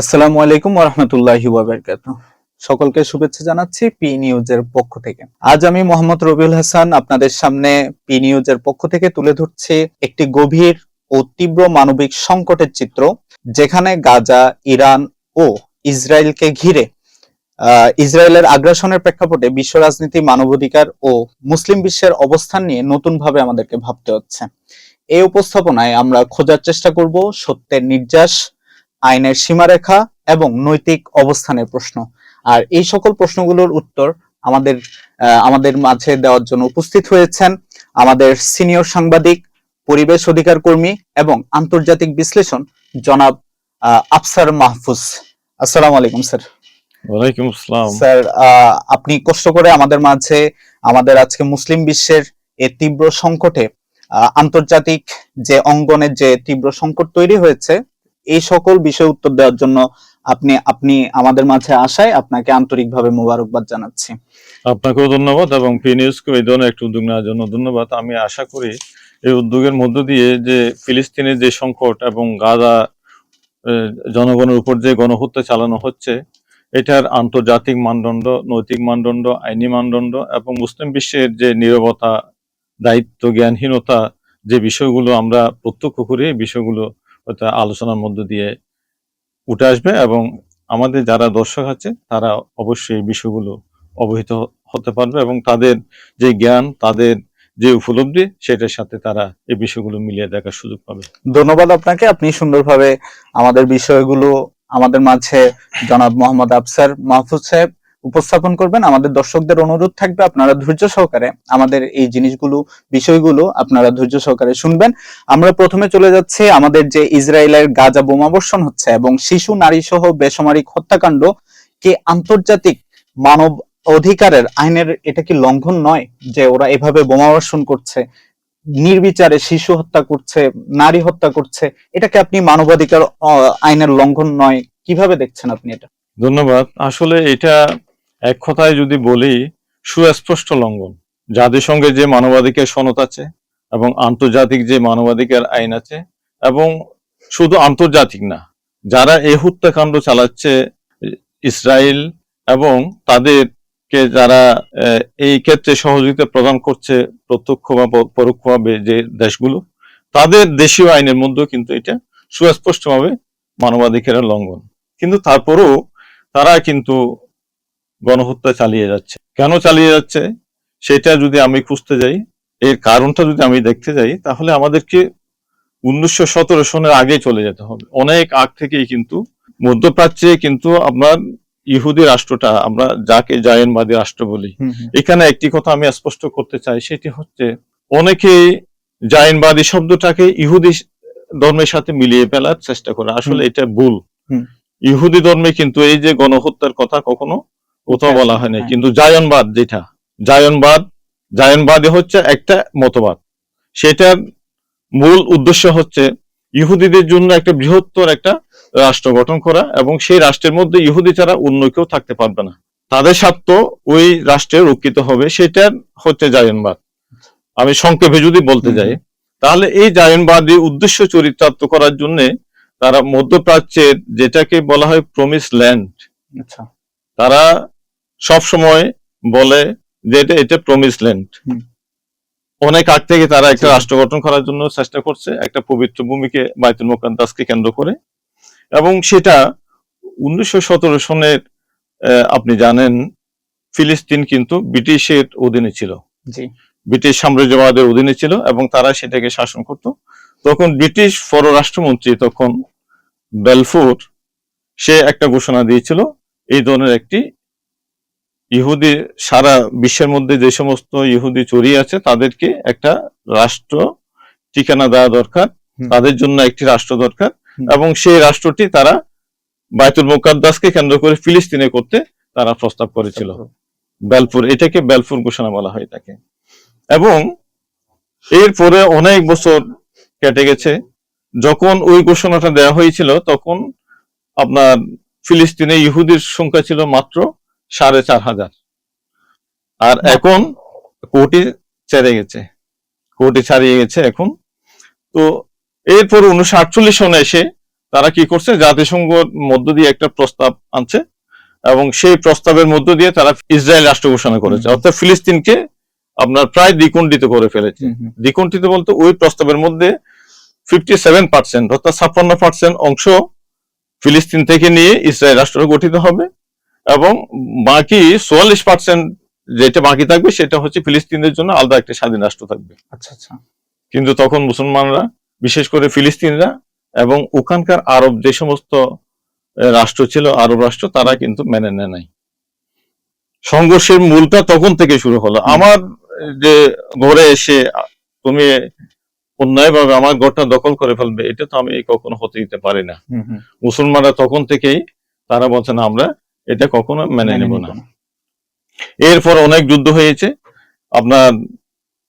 আসসালামু আলাইকুম ওরহমতুল্লাহি ওয়াবারকাত সকলকে শুভেচ্ছা জানাচ্ছি পি নিউজের পক্ষ থেকে। আজ আমি মোহাম্মদ রবিউল হাসান আপনাদের সামনে পি নিউজের পক্ষ থেকে তুলে ধরছি একটি গভীর ও তীব্র মানবিক সংকটের চিত্র, যেখানে গাজা, ইরান ও ইসরায়েলকে ঘিরে ইসরায়েলের আগ্রাসনের প্রেক্ষাপটে বিশ্ব রাজনীতি, মানবাধিকার ও মুসলিম বিশ্বের অবস্থান নিয়ে নতুনভাবে আমাদেরকে ভাবতে হচ্ছে। এই উপস্থাপনায় আমরা খোঁজার চেষ্টা করব সত্যের নির্যাস আইনের সীমারেখা এবং নৈতিক অবস্থানের প্রশ্ন। আর এই সকল প্রশ্নগুলোর উত্তর আমাদের আমাদের মাঝে দেওয়ার জন্য উপস্থিত হয়েছেন আমাদের সিনিয়র সাংবাদিক পরিবেশ অধিকার কর্মী এবং আন্তর্জাতিক বিশ্লেষণ জনাব আফসার মাহফুজ। আসসালামু আলাইকুম স্যার। ওয়ালাইকুম আসসালাম। স্যার আহ, আপনি কষ্ট করে আমাদের মাঝে আমাদের আজকে মুসলিম বিশ্বের এই তীব্র সংকটে আন্তর্জাতিক যে অঙ্গনের যে তীব্র সংকট তৈরি হয়েছে এই সকল বিষয় উত্তর দেওয়ার জন্য আপনি আপনি আমাদের মাঝে আসায় আপনাকে আন্তরিকভাবে মোবারকবাদ জানাচ্ছি। আপনাকেও ধন্যবাদ এবং পি নিউজকে এই ধরনের একটি উদ্যোগ নেওয়ার জন্য ধন্যবাদ। আমি আশা করি এই উদ্যোগের মধ্য দিয়ে যে ফিলিস্তিনের যে সংকট এবং গাজা জনগণের উপর যে গণহত্যা চালানো হচ্ছে, এটার আন্তর্জাতিক মানদণ্ড, নৈতিক মানদণ্ড, আইনি মানদণ্ড এবং মুসলিম বিশ্বের যে নীরবতা, দায়িত্ব, জ্ঞানহীনতা যে বিষয়গুলো আমরা প্রত্যক্ষ করি, এই বিষয়গুলো হয়তো আলোচনার মধ্য দিয়ে উঠে আসবে এবং আমাদের যারা দর্শক আছে, তারা অবশ্যই বিষয়গুলো অবহিত হতে পারবে এবং তাদের যে জ্ঞান, তাদের যে উপলব্ধি, সেটার সাথে তারা এই বিষয়গুলো মিলিয়ে দেখার সুযোগ পাবে। ধন্যবাদ আপনাকে। আপনি সুন্দরভাবে আমাদের বিষয়গুলো আমাদের মাঝে জনাব মোহাম্মদ আফসার মাহফুজ সাহেব উপস্থাপন করবেন। আমাদের দর্শকদের অনুরোধ থাকবে আপনারা ধৈর্য সহকারে আমাদের এই জিনিসগুলো, বিষয়গুলো আপনারা ধৈর্য সহকারে শুনবেন। আমরা প্রথমে চলে যাচ্ছি আমাদের যে ইসরায়েলের গাজা বোমাবর্ষণ হচ্ছে এবং শিশু নারী সহ বেসামরিক হত্যাকাণ্ড কি আন্তর্জাতিক মানব অধিকারের আইনের এটা কি লঙ্ঘন নয় যে ওরা এভাবে বোমাবর্ষণ করছে? নির্বিচারে শিশু হত্যা করছে, নারী হত্যা করছে এটাকে আপনি মানবাধিকার আইনের লঙ্ঘন নয়? কীভাবে দেখছেন আপনি এটা? ধন্যবাদ। আসলে এটা এক কথায় যদি বলি, সুস্পষ্ট লঙ্ঘন। জাতিসংঘের যে মানবাধিকার সনদ আছে এবং আন্তর্জাতিক যে মানবাধিকার আইন আছে এবং শুধু আন্তর্জাতিক না, যারা এই হত্যাকাণ্ড চালাচ্ছে ইসরায়েল এবং তাদেরকে যারা এই ক্ষেত্রে সহযোগিতা প্রদান করছে প্রত্যক্ষ বা পরোক্ষভাবে যে দেশগুলো, তাদের দেশীয় আইনের মধ্যেও কিন্তু এটা সুস্পষ্টভাবে মানবাধিকারের লঙ্ঘন। কিন্তু তারপরেও তারা কিন্তু গণহত্যা চালিয়ে যাচ্ছে। কেন চালিয়ে যাচ্ছে? সেটা যদি আমি খুঁজতে যাই এর কারণটা যদি আমি দেখতে যাই তাহলে আমাদেরকে উনিশশো সতেরো সনের আগে চলে যেতে হবে। অনেক আগ থেকেই কিন্তু মধ্যপ্রাচ্যে কিন্তু আপনার ইহুদি রাষ্ট্রটা আমরা যাকে জায়নবাদী রাষ্ট্র বলি এখানে একটি কথা আমি স্পষ্ট করতে চাই সেটি হচ্ছে অনেকেই জায়নবাদী শব্দটাকে ইহুদি ধর্মের সাথে মিলিয়ে ফেলার চেষ্টা করে। আসলে এটা ভুল। ইহুদি ধর্মে কিন্তু এই যে গণহত্যার কথা কখনো কোথাও বলা হয়নি হ্যাঁ। কিন্তু জায়নবাদ যেটা জায়নবাদ জায়নবাদী হচ্ছে একটা মতবাদ। সেটার মূল উদ্দেশ্য হচ্ছে ইহুদিদের জন্য একটা বৃহত্তর একটা রাষ্ট্র গঠন করা এবং সেই রাষ্ট্রের মধ্যে ইহুদি ছাড়া অন্য কেউ থাকতে পারবে না। তাদের স্বার্থ ওই রাষ্ট্রে রক্ষিত হবে সেটার হচ্ছে জায়নবাদ। আমি সংক্ষেপে যদি বলতে যাই তাহলে এই জায়নবাদী উদ্দেশ্য চরিতার্থ করার জন্য তারা মধ্যপ্রাচ্যের যেটাকে বলা হয় প্রমিস ল্যান্ড আচ্ছা। তারা সব সময় বলে যে এটা এটা প্রমিস ল্যান্ড অনেক আগ থেকে তারা একটা রাষ্ট্র গঠন করার জন্য চেষ্টা করছে একটা পবিত্র ভূমিকে বাইতুল মোকাদ্দাসকে কেন্দ্র করে। এবং সেটা উনিশশো সতেরো সনের আপনি জানেন ফিলিস্তিন কিন্তু ব্রিটিশের অধীনে ছিল। ব্রিটিশ সাম্রাজ্যবাদের অধীনে ছিল এবং তারা সেটাকে শাসন করত। তখন ব্রিটিশ পররাষ্ট্রমন্ত্রী তখন বেলফোর সে একটা ঘোষণা দিয়েছিল এই ধরনের একটি ইহুদি সারা বিশ্বের মধ্যে যে সমস্ত ইহুদি চড়িয়ে আছে তাদেরকে একটা রাষ্ট্র ঠিকানা দেওয়া দরকার তাদের জন্য একটি রাষ্ট্র দরকার এবং সেই রাষ্ট্রটি তারা বায়তুল মোকাদ্দাসকে কেন্দ্র করে ফিলিস্তিনে করতে তারা প্রস্তাব করেছিল। বেলপুর এটাকে বেলপুর ঘোষণা বলা হয় তাকে এবং এরপরে অনেক বছর কেটে গেছে। যখন ওই ঘোষণাটা দেওয়া হয়েছিল তখন আপনার ফিলিস্তিনে ইহুদির সংখ্যা ছিল মাত্র সাড়ে চার হাজার। আর এখন কোটি ছেড়ে গেছে। কোটি ছাড়িয়ে গেছে এখন। তো এরপর উনিশশো আটচল্লিশ সনে এসে তারা কি করছে? জাতিসংঘর মধ্য দিয়ে একটা প্রস্তাব আনছে এবং সেই প্রস্তাবের মধ্য দিয়ে তারা ইসরায়েল রাষ্ট্র ঘোষণা করেছে। অর্থাৎ ফিলিস্তিনকে আপনার প্রায় দ্বিকুণ্ডিত করে ফেলেছে। দ্বিকুণ্ঠিত বলতে ওই প্রস্তাবের মধ্যে ফিফটি সেভেন পার্সেন্ট অর্থাৎ ছাপ্পান্ন পার্সেন্ট অংশ ফিলিস্তিন থেকে নিয়ে ইসরায়েল রাষ্ট্র গঠিত হবে। এবং বাকি চুয়াল্লিশ পার্সেন্ট যেটা বাকি থাকবে সেটা হচ্ছে ফিলিস্তিনের জন্য আলাদা একটা স্বাধীন রাষ্ট্র থাকবে। আচ্ছা আচ্ছা। কিন্তু তখন মুসলমানরা বিশেষ করে ফিলিস্তিনরা এবং ওখানকার আরব যে সমস্ত রাষ্ট্র ছিল আরব রাষ্ট্র তারা কিন্তু মেনে নেয় নাই। সংঘর্ষের মূলটা তখন থেকে শুরু হলো। আমার যে ঘরে এসে তুমি অন্যায়ভাবে আমার ঘরটা দখল করে ফেলবে এটা তো আমি কখনো হতে দিতে পারি না। মুসলমানরা তখন থেকেই তারা বলছেন আমরা এটা কখনো মেনে নেব না। এরপর অনেক যুদ্ধ হয়েছে। আপনার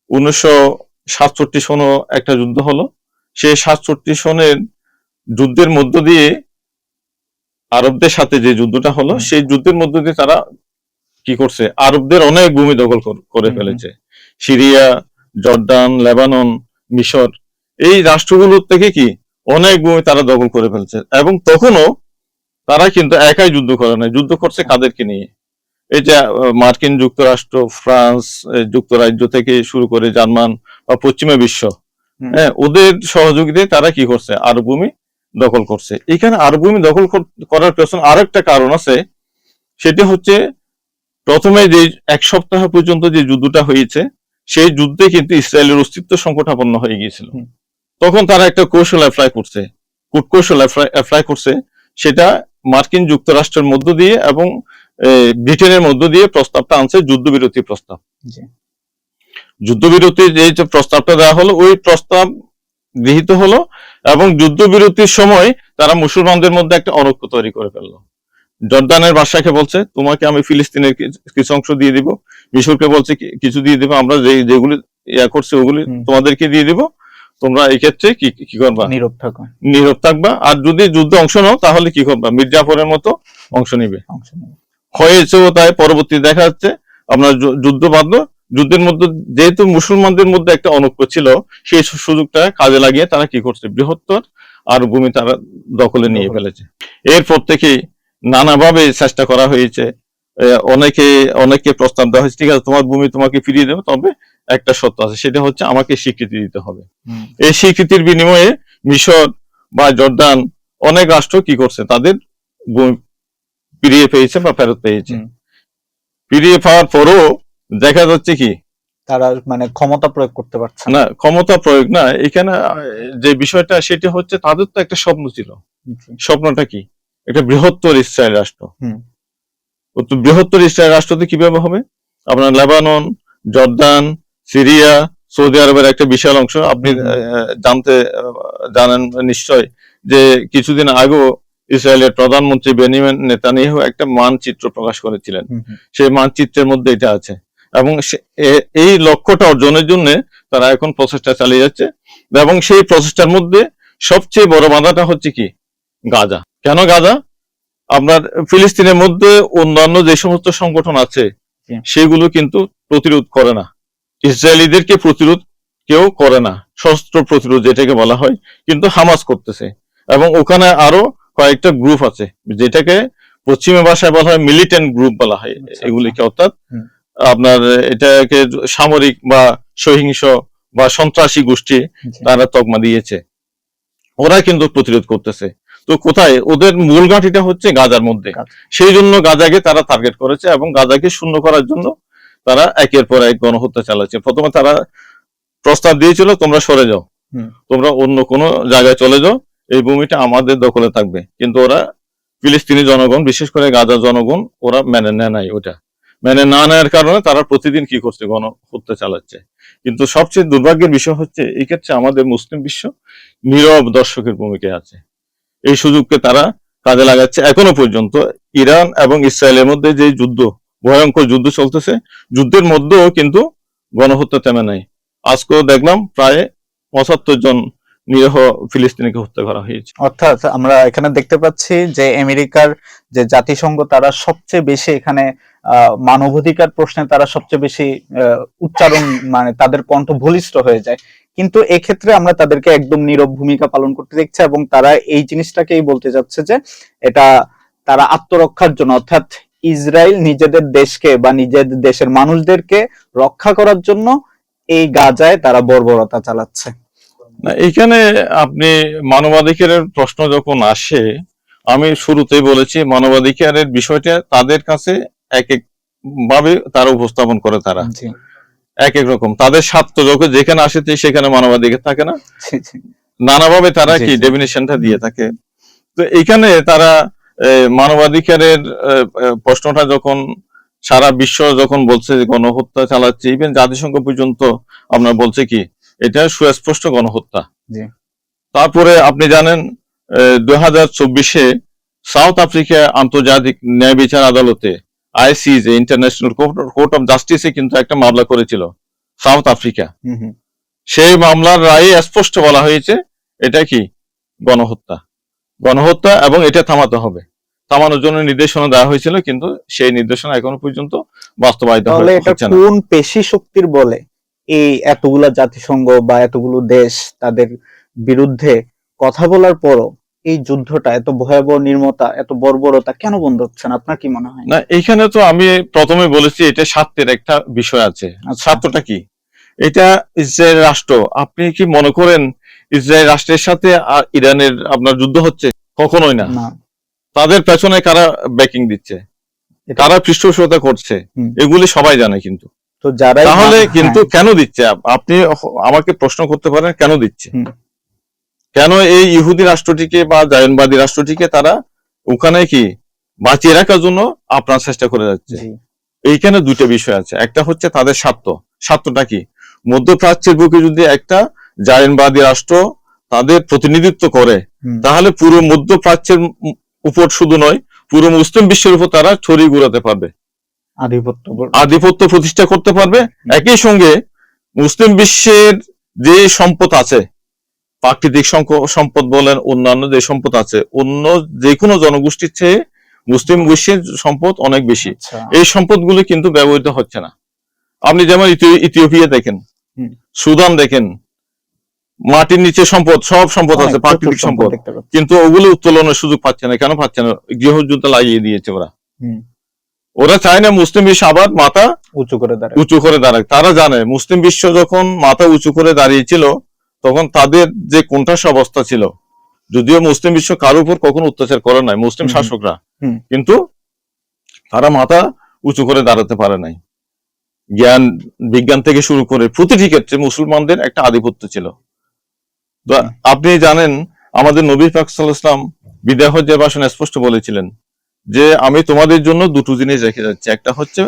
উনিশশো সাতষট্টি সনও একটা যুদ্ধ হলো। সেই সাতষট্টি সনের যুদ্ধের মধ্য দিয়ে আরবদের সাথে যে যুদ্ধটা হলো সেই যুদ্ধের মধ্য দিয়ে তারা কি করছে? আরবদের অনেক ভূমি দখল কর-। ফেলেছে। সিরিয়া জর্ডান লেবানন মিশর এই রাষ্ট্রগুলোর থেকে কি অনেক ভূমি তারা দখল করে ফেলছে। এবং তখনও তারা কিন্তু একাই যুদ্ধ করে না যুদ্ধ করছে কাদেরকে নিয়ে? এই যে মার্কিন যুক্তরাষ্ট্র ফ্রান্স যুক্তরাজ্য থেকে শুরু করে জার্মান বা পশ্চিমা বিশ্ব হ্যাঁ ওদের সহযোগিতায় তারা কি করছে? আরব ভূমি দখল করছে। এখানে আরব ভূমি দখল কর- করার পেছনে আরেকটা কারণ আছে। সেটা হচ্ছে প্রথমে যে এক সপ্তাহ পর্যন্ত যে যুদ্ধটা হয়েছে সেই যুদ্ধে কিন্তু ইসরায়েলের অস্তিত্ব সংকটাপন্ন হয়ে গিয়েছিল। তখন তারা একটা কৌশল অ্যাপ্লাই করছে। কূটকৌশল অ্যাপ্লাই করছে। সেটা মার্কিন যুক্তরাষ্ট্রের মধ্য দিয়ে এবং ব্রিটেনের মধ্য দিয়ে প্রস্তাবটা আনছে যুদ্ধবিরতি প্রস্তাব। যুদ্ধবিরতির যে যে প্রস্তাবটা দেওয়া হলো ওই প্রস্তাব গৃহীত হলো এবং যুদ্ধবিরতির সময় তারা মুসলমানদের মধ্যে একটা অনৈক্য তৈরি করে ফেলল। জর্দানের বাদশাকে বলছে তোমাকে আমি ফিলিস্তিনের কিছু অংশ দিয়ে দিব। মিশরকে বলছে কিছু দিয়ে দিব আমরা যে যেগুলি ইয়া করছে ওগুলি তোমাদেরকে দিয়ে দিব। তোমরা এই ক্ষেত্রে কি কি করবা? নীরব থাকো নীরব থাকবা। আর যদি যুদ্ধে অংশ নাও তাহলে কি করবা? মির্জাফরের মতো অংশ নিবে। অংশ নেবে। হয়েছেও তাই পরবর্তী দেখা যাচ্ছে আপনার যুদ্ধ বাধ্য যুদ্ধের মধ্যে যেহেতু মুসলমানদের মধ্যে একটা অনৈক্য ছিল সেই সুযোগটা কাজে লাগিয়ে তারা কি করছে? বৃহত্তর আর ভূমি তারা দখলে নিয়ে ফেলেছে। এরপর থেকে নানাভাবে চেষ্টা করা হয়েছে। অনেকে অনেকে প্রস্তাব দেওয়া হয়েছে ঠিক আছে তোমার ভূমি তোমাকে ফিরিয়ে দেবো তবে একটা সত্য আছে সেটা হচ্ছে আমাকে স্বীকৃতি দিতে হবে। এই স্বীকৃতির বিনিময়ে মিশর বা জর্দান অনেক রাষ্ট্র কি করছে? তাদের ফিরিয়ে পেয়েছে বা ফেরত পেয়েছে। ফিরিয়ে পাওয়ার পরও দেখা যাচ্ছে কি? তারা মানে ক্ষমতা প্রয়োগ করতে পারছে না। ক্ষমতা প্রয়োগ না এখানে যে বিষয়টা সেটা হচ্ছে তাদের তো একটা স্বপ্ন ছিল। স্বপ্নটা কি? একটা বৃহত্তর ইসরায়েল রাষ্ট্র। তো বৃহত্তর ইসরায়েল রাষ্ট্রতে কীভাবে হবে? আপনার লেবানন জর্দান সিরিয়া সৌদি আরবের একটা বিশাল অংশ। আপনি জানতে জানেন নিশ্চয় যে কিছুদিন আগেও ইসরায়েলের প্রধানমন্ত্রী বেনিয়ামিন নেতানিয়াহু একটা মানচিত্র প্রকাশ করেছিলেন। সেই মানচিত্রের মধ্যে এটা আছে। এবং এই লক্ষ্যটা অর্জনের জন্য তারা এখন প্রচেষ্টা চালিয়ে যাচ্ছে। এবং সেই প্রচেষ্টার মধ্যে সবচেয়ে বড় বাধাটা হচ্ছে কি? গাজা। কেন গাজা? আপনার ফিলিস্তিনের মধ্যে অন্যান্য যে সমস্ত সংগঠন আছে সেগুলো কিন্তু প্রতিরোধ করে না। ইসরায়েলিদেরকে প্রতিরোধ কেউ করে না সশস্ত্র প্রতিরোধ যেটাকে বলা হয় কিন্তু হামাস করতেছে। এবং ওখানে আরও কয়েকটা গ্রুপ আছে যেটাকে পশ্চিমা ভাষায় বলা হয় মিলিটেন্ট গ্রুপ বলা হয় আচ্ছা, এগুলিকে অর্থাৎ আপনার এটাকে সামরিক বা সহিংস বা সন্ত্রাসী গোষ্ঠী তারা তকমা দিয়েছে। ওরা কিন্তু প্রতিরোধ করতেছে। তো কোথায়? ওদের মূল ঘাঁটিটা হচ্ছে গাজার মধ্যে। সেই জন্য গাজাকে তারা টার্গেট করেছে এবং গাজাকে শূন্য করার জন্য তারা একের পর এক গণহত্যা চালাচ্ছে। প্রথমে তারা প্রস্তাব দিয়েছিল তোমরা সরে যাও। তোমরা অন্য কোনো জায়গায় চলে যাও এই ভূমিটা আমাদের দখলে থাকবে। কিন্তু ওরা ফিলিস্তিনি জনগণ বিশেষ করে গাজা জনগণ ওরা মেনে নেয় নাই ওটা। মেনে না নেওয়ার কারণে তারা প্রতিদিন কি করছে? গণহত্যা চালাচ্ছে। কিন্তু সবচেয়ে দুর্ভাগ্যের বিষয় হচ্ছে এই ক্ষেত্রে আমাদের মুসলিম বিশ্ব নীরব দর্শকের ভূমিকায় আছে। এই সুযোগকে তারা কাজে লাগাচ্ছে এখনও পর্যন্ত। ইরান এবং ইসরায়েলের মধ্যে যে যুদ্ধ ভয়ঙ্কর যুদ্ধ চলতেছে। যুদ্ধের মধ্যেও কিন্তু গণহত্যা থেমে নাই। আজকেও দেখলাম প্রায় পঁচাত্তর জন নিরীহ ফিলিস্তিনিকে হত্যা করা হয়েছে। অর্থাৎ আমরা এখানে দেখতে পাচ্ছি যে আমেরিকার যে জাতিসংঘ, তারা সবচেয়ে বেশি এখানে মানবাধিকার প্রশ্নে তারা সবচেয়ে বেশি উচ্চারণ মানে তাদের কণ্ঠ বলিষ্ঠ হয়ে যায়। কিন্তু এক্ষেত্রে আমরা তাদেরকে একদম নীরব ভূমিকা পালন করতে দেখছি এবং তারা এই জিনিসটাকেই বলতে যাচ্ছে যে এটা তারা আত্মরক্ষার জন্য, অর্থাৎ ইসরায়েল নিজেদের দেশকে বা নিজেদের দেশের মানুষদেরকে রক্ষা করার জন্য এই গাজায় তারা বর্বরতা চালাচ্ছে। এখানে আপনি মানবাধিকারের প্রশ্ন যখন আসে আমি শুরুতেই বলেছি মানবাধিকারের বিষয়টা তাদের কাছে এক এক ভাবে তারা উপস্থাপন করে তারা। এক এক রকম। তাদের স্বার্থ যখন যেখানে আসে সেখানে মানবাধিকার থাকে না। নানাভাবে তারা কি ডেফিনেশনটা দিয়ে থাকে। তো এখানে তারা মানবাধিকারের প্রশ্নটা যখন সারা বিশ্ব যখন বলছে যে গণহত্যা চালাচ্ছে ইভেন জাতিসংঘ পর্যন্ত আপনার বলছে কি এটা সুস্পষ্ট গণহত্যা। তারপরে আপনি জানেন দুই হাজার চব্বিশে সাউথ আফ্রিকা আন্তর্জাতিক ন্যায় বিচার আদালতে আইসিজে ইন্টারন্যাশনাল কোর্ট অফ জাস্টিসে কিন্তু একটা মামলা করেছিল সাউথ আফ্রিকা। সেই মামলার রায়ে স্পষ্ট বলা হয়েছে এটা কি গণহত্যা। গণহত্যা এবং এটা থামাতে হবে। থামানোর জন্য নির্দেশনা দেওয়া হয়েছিল কিন্তু সেই নির্দেশনা এখনও পর্যন্ত বাস্তবায়িত হচ্ছে না। কোন পেশি শক্তির বলে? এই এতগুলা জাতিসংঘ বা এতগুলো দেশ তাদের বিরুদ্ধে কথা বলার পরও এই যুদ্ধটা এত ভয়াবহ নির্মতা এত বর্বরতা কেন বন্ধ হচ্ছে না? আপনার কি মনে হয়? না এখানে তো আমি প্রথমে বলেছি এটা স্বার্থের একটা বিষয় আছে। আচ্ছা। স্বার্থটা কি? এটা ইসরায়েল রাষ্ট্র। আপনি কি মনে করেন ইসরায়েল রাষ্ট্রের সাথে আর ইরানের আপনার যুদ্ধ হচ্ছে কখনোই না। তাদের পেছনে কারা ব্যাকিং দিচ্ছে? কারা পৃষ্ঠপোষকতা করছে? এগুলি সবাই জানে কিন্তু। তো যারাই তাহলে হ্যাঁ, কিন্তু কেন দিচ্ছে? আপনি আমাকে প্রশ্ন করতে পারেন কেন দিচ্ছে? কেন এই ইহুদি রাষ্ট্রটিকে বা জায়নবাদী রাষ্ট্রটিকে তারা ওখানে কি বাঁচিয়ে রাখার জন্য আপনার চেষ্টা করে যাচ্ছে? এইখানে দুটো বিষয় আছে। একটা হচ্ছে তাদের স্বার্থ। স্বার্থটা কি? মধ্যপ্রাচ্যের বুকে যদি একটা জায়নবাদী রাষ্ট্র তাদের প্রতিনিধিত্ব করে। তাহলে পুরো মধ্যপ্রাচ্যের উপর শুধু নয় পুরো মুসলিম বিশ্বের উপর তারা ছড়িয়ে ঘুরাতে পারবে। আধিপত্য আধিপত্য প্রতিষ্ঠা করতে পারবে। একই সঙ্গে মুসলিম বিশ্বের যে সম্পদ আছে প্রাকৃতিক সম্পদ বলেন অন্যান্য যে সম্পদ আছে অন্য যে কোনো জনগোষ্ঠীর চেয়ে মুসলিম বিশ্বের সম্পদ অনেক বেশি। আচ্ছা। এই সম্পদগুলো কিন্তু ব্যবহৃত হচ্ছে না। আপনি যেমন ইথি- ইথিওপিয়া দেখেন। সুদান দেখেন মাটির নিচে সম্পদ সব সম্পদ আছে প্রাকৃতিক সম্পদ কিন্তু ওগুলো উত্তোলনের সুযোগ পাচ্ছে না। কেন পাচ্ছে না? গৃহযুদ্ধ লাগিয়ে দিয়েছে ওরা। ওরা চায় না মুসলিম বিশ্ব আবার মাথা উঁচু করে দাঁড়ায়। উঁচু করে দাঁড়ায় তারা জানে মুসলিম বিশ্ব যখন মাথা উঁচু করে দাঁড়িয়েছিল তখন তাদের যে কোনঠাস অবস্থা ছিল যদিও মুসলিম বিশ্ব কারোর উপর কখনো অত্যাচার করে নাই মুসলিম শাসকরা কিন্তু তারা মাথা উঁচু করে দাঁড়াতে পারে নাই। জ্ঞান বিজ্ঞান থেকে শুরু করে প্রতিটি ক্ষেত্রে মুসলমানদের একটা আধিপত্য ছিল। আপনি জানেন আমাদের নবী পাক ওয়াসাল্লাম বিদায় হজ্জের ভাষণে স্পষ্ট বলেছিলেন যে আমি তোমাদের জন্য দুটো জিনিস রেখে যাচ্ছি একটা হচ্ছে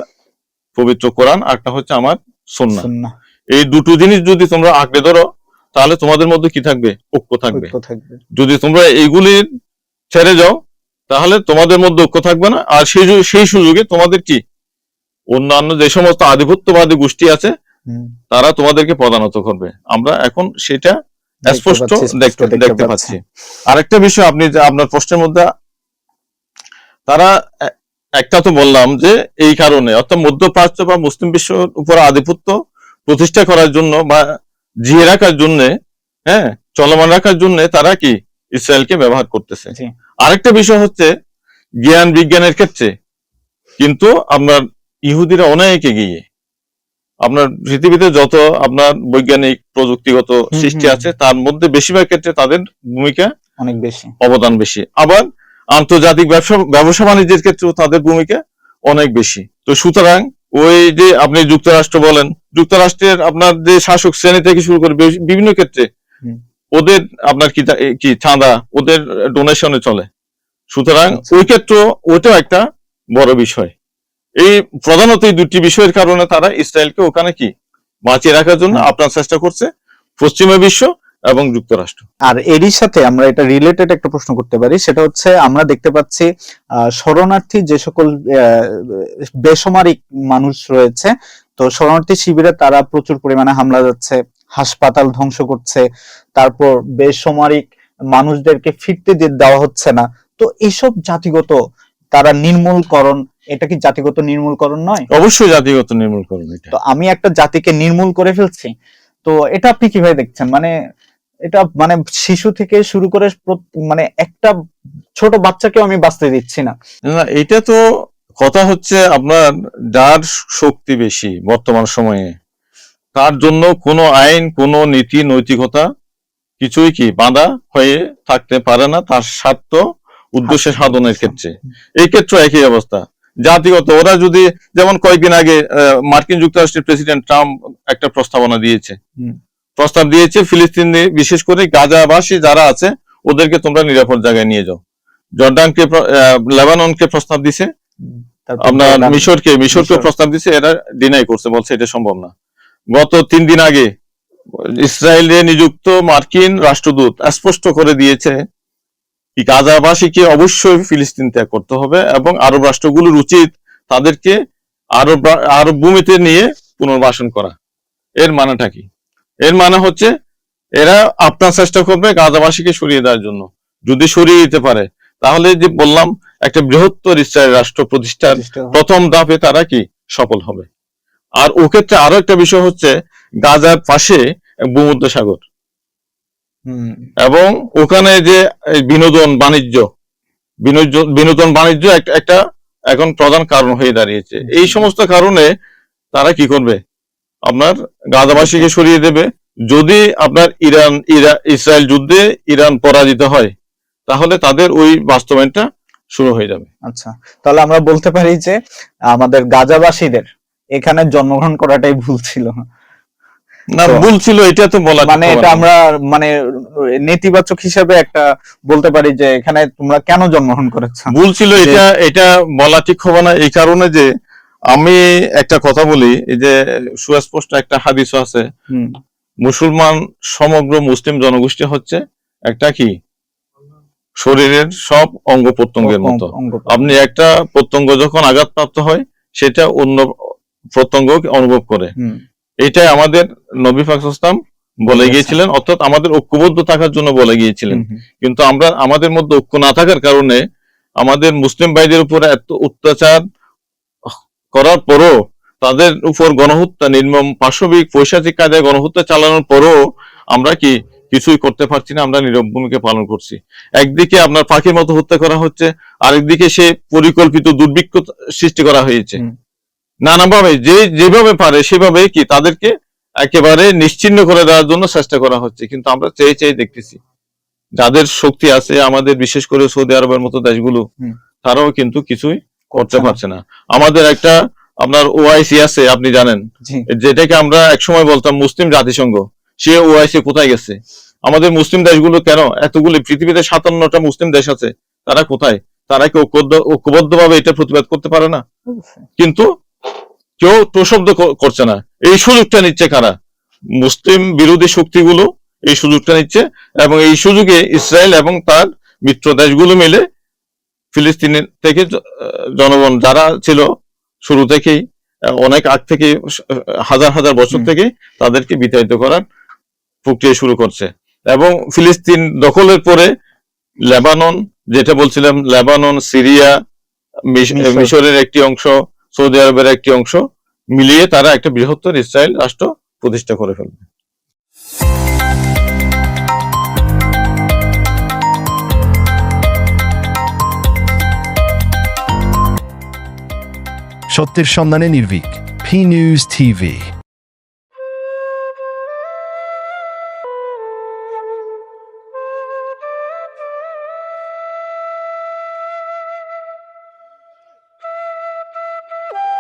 পবিত্র কোরআন একটা হচ্ছে আমার সুন্নাহ, এই দুটো জিনিস যদি তোমরা আঁকড়ে ধরো তাহলে তোমাদের মধ্যে কি থাকবে? ঐক্য থাকবে। যদি তোমরা এইগুলি ছেড়ে যাও তাহলে তোমাদের মধ্যে ঐক্য থাকবে না আর সেই সেই সুযোগে তোমাদের কি? অন্যান্য যে সমস্ত আধিপত্যবাদী গোষ্ঠী আছে তারা তোমাদেরকে প্রধানত করবে। আমরা এখন সেটা স্পষ্ট দেখতে পাচ্ছি আরেকটা বিষয় আপনি আপনার প্রশ্নের মধ্যে তারা একটা তো বললাম যে এই কারণে অর্থাৎ মধ্যপ্রাচ্য বা মুসলিম বিশ্বের উপর আধিপত্য প্রতিষ্ঠা করার জন্য বা জিয়ে রাখার জন্য হ্যাঁ চলমান রাখার জন্য তারা কি ইসরায়েলকে ব্যবহার করতেছে। আরেকটা বিষয় হচ্ছে জ্ঞান বিজ্ঞানের ক্ষেত্রে কিন্তু আপনার ইহুদিরা অনেক এগিয়ে। আপনার পৃথিবীতে যত আপনার বৈজ্ঞানিক প্রযুক্তিগত সৃষ্টি আছে তার মধ্যে বেশিরভাগ ক্ষেত্রে তাদের ভূমিকা অনেক বেশি। অবদান বেশি। আবার আন্তর্জাতিক ব্যবসা ব্যবসা বাণিজ্যের ক্ষেত্রেও তাদের ভূমিকা অনেক বেশি। তো সুতরাং ওই যে আপনি যুক্তরাষ্ট্র বলেন যুক্তরাষ্ট্রের আপনার যে শাসক শ্রেণি থেকে শুরু করে বিভিন্ন ক্ষেত্রে ওদের আপনার কি কি চাঁদা ওদের ডোনেশনে চলে। সুতরাং আচ্ছা। ওই ক্ষেত্র ওইটাও একটা বড় বিষয়। এই প্রধানত এই দুটি বিষয়ের কারণে তারা ইসরায়েলকে ওখানে কি বাঁচিয়ে রাখার জন্য আপনার চেষ্টা করছে পশ্চিমা বিশ্ব এবং যুক্তরাষ্ট্র। আর এরই সাথে আমরা এটা রিলেটেড একটা প্রশ্ন করতে পারি সেটা হচ্ছে আমরা দেখতে পাচ্ছি শরণার্থী যে সকল বেসামরিক মানুষ রয়েছে তো শরণার্থী শিবিরে তারা প্রচুর পরিমাণে হামলা যাচ্ছে হাসপাতাল ধ্বংস করছে তারপর বেসামরিক মানুষদেরকে ফিরতে দেওয়া হচ্ছে না তো এইসব জাতিগত তারা নির্মূলকরণ এটা কি জাতিগত নির্মূলকরণ নয়? অবশ্যই জাতিগত নির্মূলকরণ এটা। তো আমি একটা জাতিকে নির্মূল করে ফেলছি। তো এটা আপনি কীভাবে দেখছেন? মানে এটা মানে শিশু থেকে শুরু করে মানে একটা ছোট বাচ্চাকেও আমি বাঁচতে দিচ্ছি না। না এটা তো কথা হচ্ছে আপনার যার শক্তি বেশি বর্তমান সময়ে তার জন্য কোনো আইন কোনো নীতি নৈতিকতা কিছুই কি বাঁধা হয়ে থাকতে পারে না তার স্বার্থ উদ্দেশ্য সাধনের ক্ষেত্রে। এই ক্ষেত্রে একই অবস্থা। জাতিগত ওরা যদি যেমন কয়েকদিন আগে মার্কিন যুক্তরাষ্ট্রের প্রেসিডেন্ট ট্রাম্প একটা প্রস্তাবনা দিয়েছে। প্রস্তাব দিয়েছে ফিলিস্তিন বিশেষ করে গাজাবাসী যারা আছে ওদেরকে তোমরা নিরাপদ জায়গায় নিয়ে যাও। জর্ডানকে লেবাননকে প্রস্তাব দিছে। আপনার মিশরকে মিশরকে মিশর। প্রস্তাব দিছে এরা ডিনাই করছে বলছে এটা সম্ভব না। গত তিন দিন আগে ইসরায়েলে নিযুক্ত মার্কিন রাষ্ট্রদূত স্পষ্ট করে দিয়েছে গাজাবাসীকে অবশ্যই ফিলিস্তিন ত্যাগ করতে হবে এবং আরব রাষ্ট্রগুলোর উচিত তাদেরকে আরব আরব ভূমিতে নিয়ে পুনর্বাসন করা। এর মানেটা কি? এর মানে হচ্ছে এরা আপনার চেষ্টা করবে গাজাবাসীকে সরিয়ে দেওয়ার জন্য। যদি সরিয়ে দিতে পারে তাহলে যে বললাম একটা বৃহত্তর ইসরায়েল রাষ্ট্র প্রতিষ্ঠার প্রথম ধাপে তারা কি? সফল হবে। আর ও ক্ষেত্রে আরও একটা বিষয় হচ্ছে গাজার পাশে ভূমধ্য সাগর এবং ওখানে যে বিনোদন বাণিজ্য বিনোদন বাণিজ্য একটা এখন প্রধান কারণ হয়ে দাঁড়িয়েছে। এই সমস্ত কারণে তারা কি করবে? আপনার গাজাবাসীকে সরিয়ে দেবে। যদি আপনার ইরান, ইরা, ইসরায়েল যুদ্ধে ইরান পরাজিত হয়, তাহলে তাদের ওই বাস্তবায়নটা শুরু হয়ে যাবে। আচ্ছা তাহলে আমরা বলতে পারি যে আমাদের গাজাবাসীদের এখানে জন্মগ্রহণ করাটাই ভুল ছিল। না ভুল ছিল এটা তো বলা মানে এটা। আমরা মানে নেতিবাচক হিসাবে একটা বলতে পারি যে এখানে তোমরা কেন জন্মগ্রহণ করেছ? ভুল ছিল এটা এটা বলা ঠিক হবে না এই কারণে যে আমি একটা কথা বলি এই যে সুস্পষ্ট একটা হাদিস আছে মুসলমান সমগ্র মুসলিম জনগোষ্ঠী হচ্ছে একটা কি? শরীরের সব অঙ্গ প্রত্যঙ্গের মতো। আপনি একটা প্রত্যঙ্গ যখন আঘাতপ্রাপ্ত হয় সেটা অন্য প্রত্যঙ্গ অনুভব করে। এটাই আমাদের নবী ফাকসাম বলে গিয়েছিলেন অর্থাৎ আমাদের ঐক্যবদ্ধ থাকার জন্য বলে গিয়েছিলেন। কিন্তু আমরা আমাদের মধ্যে ঐক্য না থাকার কারণে আমাদের মুসলিম ভাইদের উপরে এত অত্যাচার করার পরও তাদের উপর গণহত্যা নির্মম পাশবিক পৈশাচিক কাজে গণহত্যা চালানোর পরও আমরা কি কিছুই করতে পারছি না আমরা নীরব ভূমিকা পালন করছি। একদিকে আপনার পাখির মতো হত্যা করা হচ্ছে আরেকদিকে সে পরিকল্পিত দুর্ভিক্ষ সৃষ্টি করা হয়েছে। নানাভাবে যে যেভাবে পারে সেভাবে কি তাদেরকে একেবারে নিশ্চিন্ন করে দেওয়ার জন্য চেষ্টা করা হচ্ছে। কিন্তু আমরা চেয়ে চেয়ে দেখতেছি যাদের শক্তি আছে আমাদের বিশেষ করে সৌদি আরবের মতো দেশগুলো। তারাও কিন্তু কিছুই করতে পারছে না। আমাদের একটা আপনার ওআইসি আছে আপনি জানেন। যেটাকে আমরা একসময় বলতাম মুসলিম জাতিসংঘ সে ওআইসি কোথায় গেছে? আমাদের মুসলিম দেশগুলো কেন? এতগুলি পৃথিবীতে সাতান্নটা মুসলিম দেশ আছে তারা কোথায়? তারা কি ঐক্যবদ্ধ- ঐক্যবদ্ধভাবে এটা প্রতিবাদ করতে পারে না? কিন্তু কেউ প্রশব্দ করছে না। এই সুযোগটা নিচ্ছে কারা? মুসলিম বিরোধী শক্তিগুলো এই সুযোগটা নিচ্ছে এবং এই সুযোগে ইসরায়েল এবং তার মিত্র দেশগুলো মিলে ফিলিস্তিনের থেকে জনগণ যারা ছিল শুরু থেকেই অনেক আগ থেকে হাজার হাজার বছর। থেকে তাদেরকে বিতাড়িত করার প্রক্রিয়া শুরু করছে। এবং ফিলিস্তিন দখলের পরে লেবানন যেটা বলছিলাম লেবানন সিরিয়া মিশ- মিশরের একটি অংশ সৌদি আরবের একটি অংশ মিলিয়ে তারা একটা বৃহত্তর ইসরায়েল রাষ্ট্র প্রতিষ্ঠা করে ফেলবে। সত্যের সন্ধানে নির্ভীক পি নিউজ টিভি